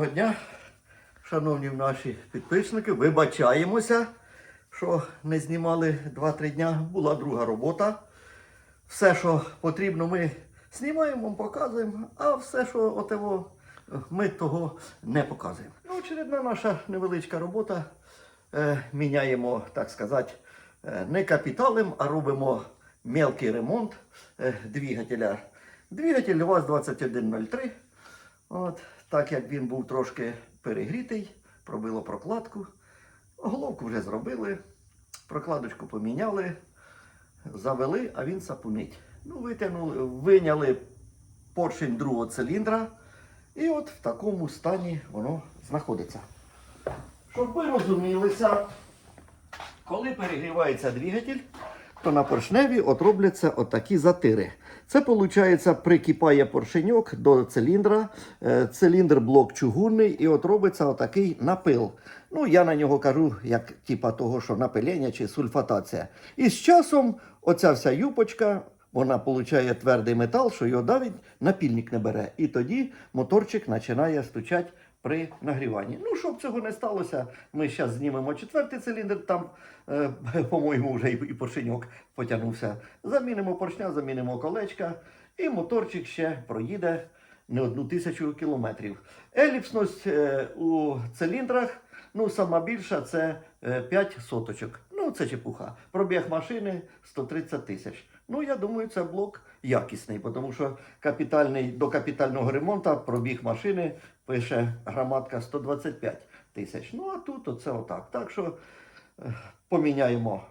Доброго дня, шановні наші підписники, вибачаємося, що не знімали 2-3 дня. Була друга робота. Все, що потрібно, ми знімаємо, показуємо, а все, що отево, ми того не показуємо. Ну, очередна наша невеличка робота. Е, міняємо, так сказати, е, не капіталем, а робимо мелкий ремонт е, двигателя. Двигатель ВАЗ-2103. От, так як він був трошки перегрітий, пробило прокладку. Головку вже зробили, прокладочку поміняли, завели, а він сапунить. Ну, витягнули, виняли поршень другого циліндра. І от в такому стані воно знаходиться. Щоб ви розумілися, коли перегрівається двигатель, то на поршневі от робляться отакі затири. Це, виходить, прикипає поршеньок до циліндра, е, циліндр блок чугунний, і от робиться отакий напил. Ну, я на нього кажу, як типа того, що напилення чи сульфатація. І з часом оця вся юпочка, вона получає твердий метал, що його давить, напільник не бере. І тоді моторчик починає стучати при нагріванні. Ну, щоб цього не сталося, ми зараз знімемо четвертий циліндр, там, е, по-моєму, вже і поршеньок потягнувся. Замінимо поршня, замінимо колечка, і моторчик ще проїде не одну тисячу кілометрів. Еліпсність е, у циліндрах, ну, сама більша це е, 5 соточок. Ну, це чепуха. Пробіг машини 130 тисяч. Ну, я думаю, це блок якісний, тому що капітальний, до капітального ремонту пробіг машини пише граматка 125 тисяч. Ну, а тут оце отак. Так що е, поміняємо.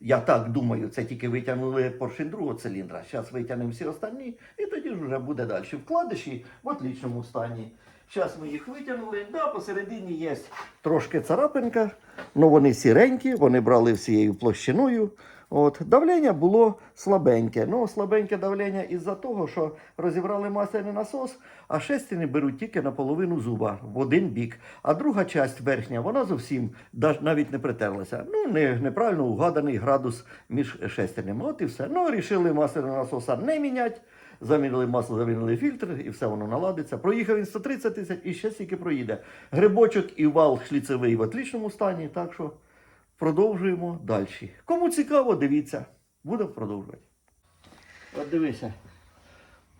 Я так думаю, це тільки витягнули поршень другого циліндра. Зараз витягнемо всі останні, і тоді ж вже буде далі. Вкладиші в отличному стані. Зараз ми їх витягнули. Да, посередині є трошки царапинка, але вони сіренькі, вони брали всією площиною. От, давлення було слабеньке. Ну, слабеньке давлення із-за того, що розібрали масляний насос, а шестини беруть тільки на половину зуба в один бік. А друга часть верхня, вона зовсім навіть не притерлася. Ну, не, неправильно угаданий градус між шестернями. От і все. Ну, рішили масляний насоса не міняти. Замінили масло, замінили фільтр, і все воно наладиться. Проїхав він 130 тисяч і ще стільки проїде. Грибочок і вал шліцевий в отличному стані, так що продовжуємо далі. Кому цікаво, дивіться. Будемо продовжувати. От дивися.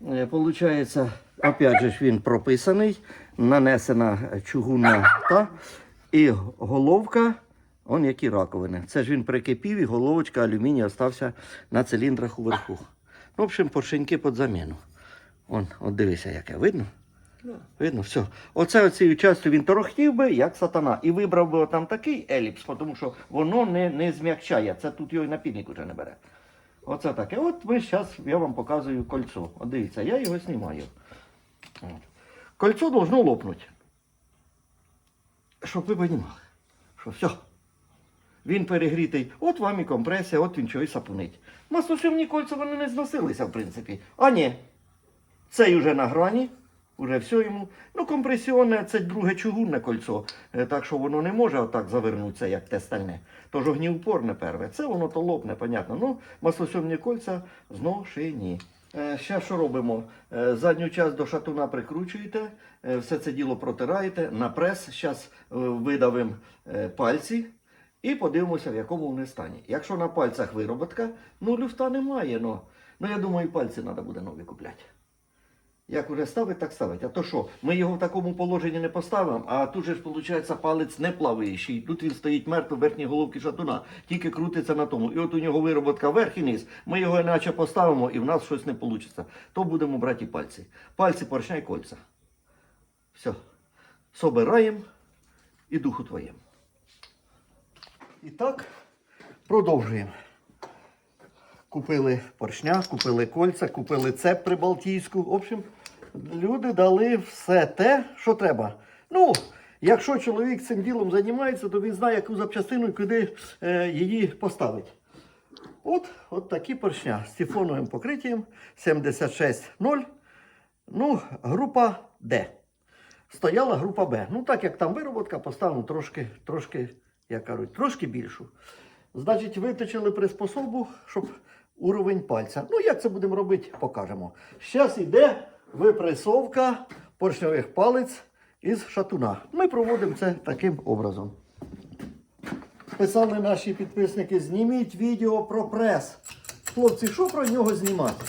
Е, Получається, опять же він прописаний, нанесена чугунна та і головка, он які раковини. Це ж він прикипів і головочка алюмінію остався на циліндрах уверху. В общем, поршеньки під заміну. Он, от дивися, яке видно? Видно, все. Оце оцією частю він торохтів би, як сатана. І вибрав би там такий еліпс, тому що воно не, не зм'якчає. Це тут його і напільник уже не бере. Оце таке. От ви зараз я вам показую кольцо. От дивіться, я його знімаю. Кольцо должно лопнути. Щоб ви розуміли, що все. Він перегрітий. От вам і компресія, от він чогось сапунить. Маслошивні кольця вони не зносилися, в принципі. А ні. Цей уже на грані, уже все йому. Ну, компресіонне це друге чугунне кольцо, е, так що воно не може отак завернутися, як те стальне. Тож огнівпорне перве. Це воно то лопне, понятно. Ну, маслосьомні кольця зношені. Зараз що робимо? Е, Задню часть до шатуна прикручуєте, е, все це діло протираєте на прес. Зараз видавимо е, пальці. І подивимося, в якому вони стані. Якщо на пальцях вироботка, ну люфта немає. Ну, ну я думаю, пальці треба буде нові купляти. Як уже ставить, так ставить. А то що, ми його в такому положенні не поставимо, а тут же ж, виходить, палець не плаваючий. Тут він стоїть мертво в верхній головці шатуна, тільки крутиться на тому. І от у нього вироботка вверх і низ. Ми його іначе поставимо і в нас щось не вийде. То будемо брати пальці. Пальці, поршня і кольця. Все. Собираємо і духу твоєму. І так, продовжуємо. Купили поршня, купили кольця, купили цеп прибалтійську. В общем, люди дали все те, що треба. Ну, якщо чоловік цим ділом займається, то він знає, яку запчастину і куди е, її поставить. От, от такі поршня з сифоновим покриттям 76.0. Ну, група Д. Стояла група Б. Ну, так як там вироботка, поставимо трошки, трошки, як кажуть, трошки більшу. Значить, виточили приспособу, щоб уровень пальця. Ну, як це будемо робити, покажемо. Зараз йде випресовка поршньових палець із шатуна. Ми проводимо це таким образом. Писали наші підписники, зніміть відео про прес. Хлопці, що про нього знімати?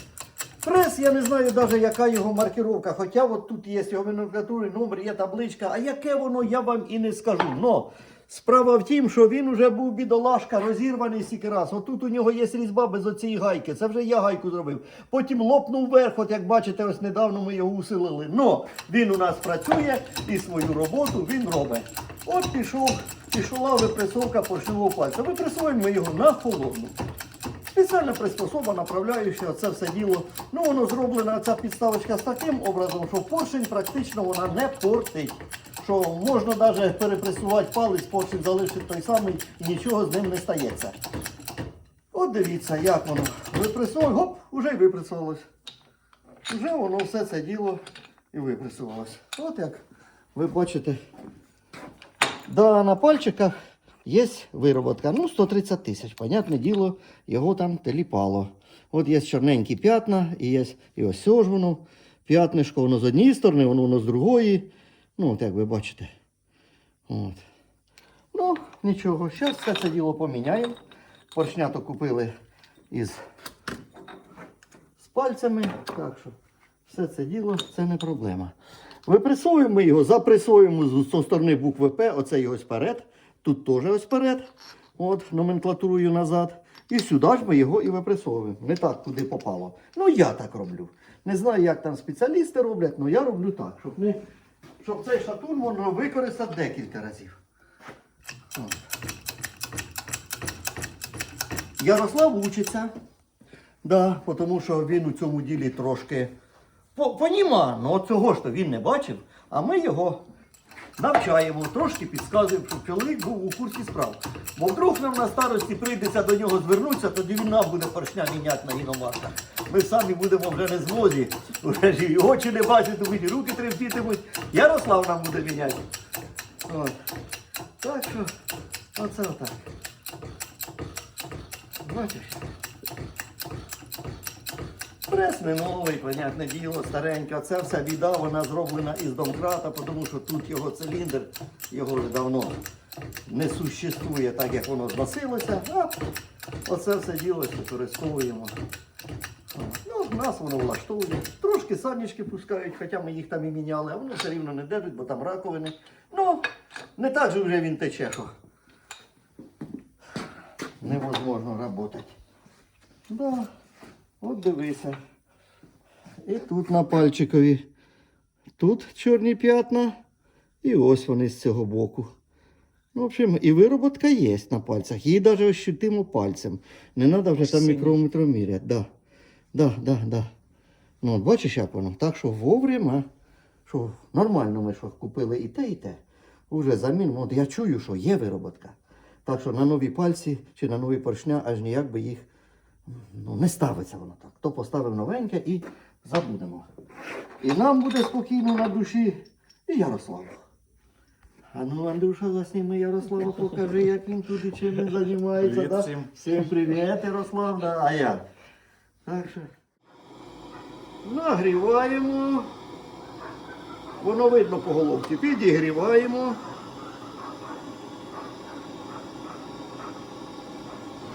Прес, я не знаю навіть, яка його маркировка. Хоча от тут є його номенклатури, номер, є табличка. А яке воно, я вам і не скажу. Но справа в тім, що він вже був бідолашка, розірваний стільки раз. Отут у нього є різьба без оцієї гайки. Це вже я гайку зробив. Потім лопнув вверх, от як бачите, ось недавно ми його усилили. Но він у нас працює і свою роботу він робить. От пішов, пішла випресовка поршневого пальця. Випресовуємо ми його на холодну. Спеціальна приспособа, направляюча, це все діло. Ну, воно зроблена ця підставочка з таким образом, що поршень практично вона не портить. Що можна навіть перепресувати палець, поршень залишить той самий і нічого з ним не стається. От дивіться, як воно випресовує, гоп, уже й випресувалось. Вже воно все це діло і випресувалось. От як ви бачите. Да, на пальчиках є вироботка. Ну, 130 тисяч. Понятне діло, його там теліпало. От є чорненькі п'ятна, і є і ось ж воно. П'ятнишко, воно з однієї сторони, воно, воно з другої. Ну, от як ви бачите. От. Ну, нічого, зараз все це діло поміняємо. Поршнято купили із з пальцями. Так що все це діло це не проблема. Випресовуємо його, запресовуємо з сторони букви П, оце його сперед. Тут теж ось вперед. От, номенклатурою назад. І сюди ж ми його і випресовуємо. Не так, куди попало. Ну, я так роблю. Не знаю, як там спеціалісти роблять, але я роблю так, щоб, не, щоб цей шатун можна використати декілька разів. От. Ярослав учиться. Да, тому що він у цьому ділі трошки по- поніма, але цього ж то він не бачив, а ми його навчаємо, трошки підказуємо, щоб чоловік був у курсі справ. Бо вдруг нам на старості прийдеться до нього звернутися, тоді він нам буде поршня міняти на гіномарках. Ми самі будемо вже не змозі, вже ж і очі не бачитимуть, і руки тремтітимуть. Ярослав нам буде міняти. От. Так що, оце отак. Бачиш? Прес не новий, понятне діло, старенька. Це все біда, вона зроблена із домкрата, тому що тут його циліндр, його вже давно не существує так, як воно зносилося. А оце все діло використовуємо. Ну, нас воно влаштовує. Трошки санічки пускають, хоча ми їх там і міняли, а воно все рівно не держить, бо там раковини. Ну, не так же вже він тече, невозможно працювати. Да. От дивися. І тут на пальчикові. Тут чорні п'ятна. І ось вони з цього боку. Ну, в общем, і вироботка є на пальцях. Її навіть ощутимо пальцем. Не треба вже там мікрометром міряти. Да. Да, да, да. Ну, от бачиш, як воно? Так що вовремя, що нормально ми що купили і те, і те. Уже замін. От я чую, що є вироботка. Так що на нові пальці чи на нові поршня аж ніяк би їх ну, не ставиться воно так. То поставив новеньке і забудемо. І нам буде спокійно на душі, і Ярославу. А ну, Андрюша, засніми Ярославу, покажи, як він туди чим він займається. Привіт да? всім. всім привіт, Ярослав. Да. А як? Так що. Нагріваємо. Воно видно по головці. Підігріваємо.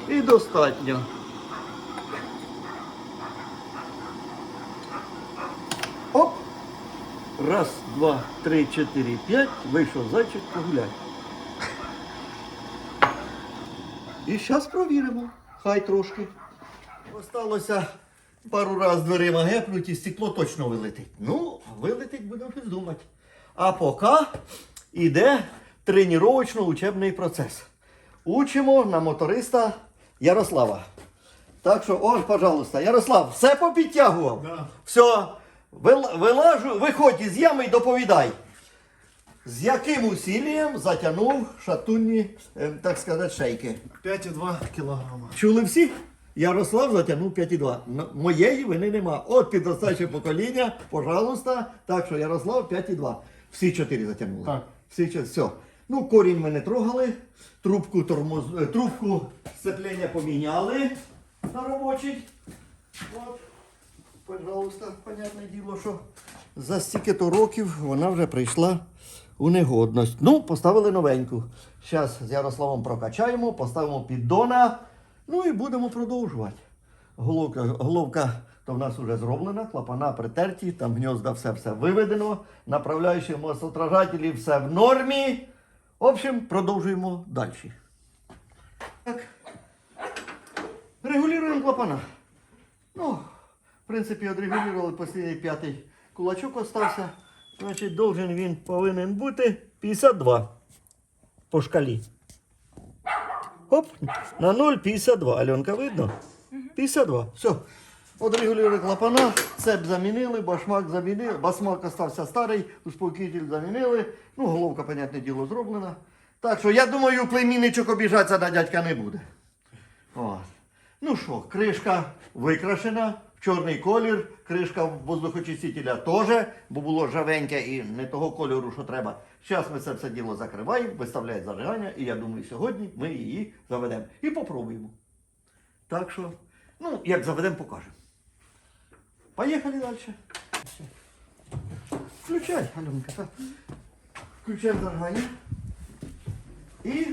І достатньо. Раз, два, три, чотири, п'ять. Вийшов зайчик погуляй. І зараз провіримо. Хай трошки. Осталося пару разів дверима гепнуть і стекло точно вилетить. Ну, вилетить будемо думати. А поки йде тренувачно-учебний процес. Учимо на моториста Ярослава. Так що, ось, пожалуйста, Ярослав, все попідтягував. Да. Все, вилажу, виходь із ями і доповідай. З яким усіллям затягнув шатунні, е, так сказати, шейки? 5,2 кілограма. Чули всі? Ярослав затягнув 5,2. Н- Моєї вини нема. От підростаюче покоління, пожалуйста. Так що Ярослав 5,2. Всі чотири затягнули. Так. Всі чотири. Все. Ну, корінь ми не трогали. Трубку, тормоз... е, трубку сцеплення поміняли на робочий. От. Пожалуйста, понятне діло, що за стільки-то років вона вже прийшла у негодність. Ну, поставили новеньку. Зараз з Ярославом прокачаємо, поставимо піддона, ну і будемо продовжувати. Головка, головка то в нас вже зроблена, клапана притерті, там гнізда все-все виведено, направляючі маслотражателі все в нормі. В общем, продовжуємо далі. Так. Регулюємо клапана. Ну, в принципі, отрегулювали останній п'ятий кулачок остався. Значить, должен він повинен бути 52 по шкалі. Оп, на 0,52. Альонка, видно? 52. Все. Отрегулювали клапана, цеп замінили, башмак замінили, басмак остався старий, успокоїтель замінили. Ну, головка, понятне діло, зроблена. Так що я думаю, племінничок обіжатися на дядька не буде. От. Ну що, кришка викрашена чорний колір, кришка воздухочистителя теж, бо було жавеньке і не того кольору, що треба. Зараз ми це все діло закриваємо, виставляють зажигання, і я думаю, сьогодні ми її заведемо. І попробуємо. Так що, ну, як заведемо, покажемо. Поїхали далі. Включай, Альонка. так. Включаємо зажигання. І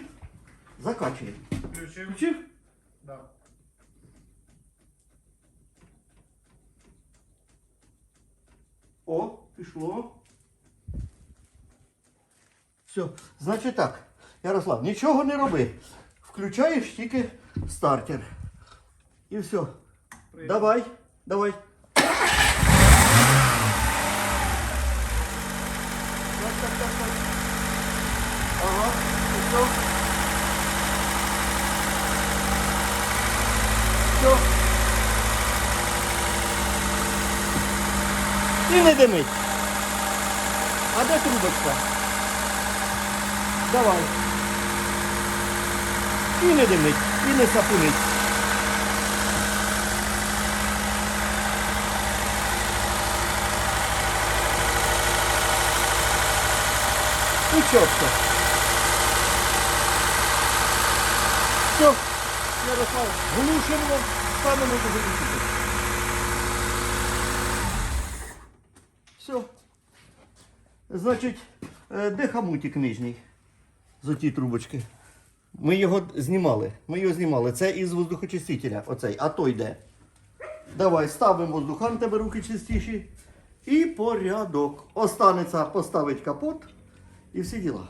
закачуємо. Включив? Включив? Да. О, пішло. Все, значить так, Ярослав, нічого не роби. Включаєш тільки стартер. І все. Давай, давай. Так, так, так, так. Ага. Все. І не димить. А де трубочка? Давай. І не димить, і не сапунить. І чітко. Все, Ярослав, глушимо, ставимо до глушити. Все. Значить, е, де хамутик нижній? з оті трубочки. Ми його знімали. Ми його знімали. Це із воздухочистителя. Оцей. А той де? Давай, ставимо воздухан, тебе руки чистіші. І порядок. Останеться поставить капот і всі діла.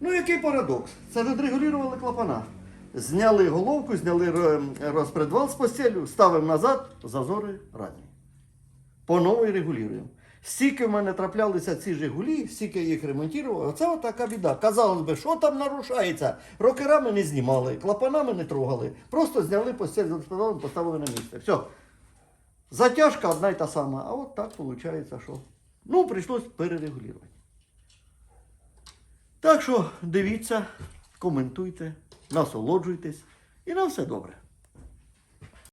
Ну, який парадокс? Це відрегулювали клапана. Зняли головку, зняли розпредвал з постелю, ставимо назад, зазори разні. По новій регулюємо. Стільки в мене траплялися ці Жигулі, стільки я їх ремонтував, оце така біда. Казалось би, що там нарушається? Рокерами не знімали, клапанами не трогали. Просто зняли постель з розпредвалом, поставили на місце. Все. Затяжка одна й та сама. А от так виходить, що. Ну, прийшлось перерегулювати. Так що дивіться, коментуйте, насолоджуйтесь і на все добре.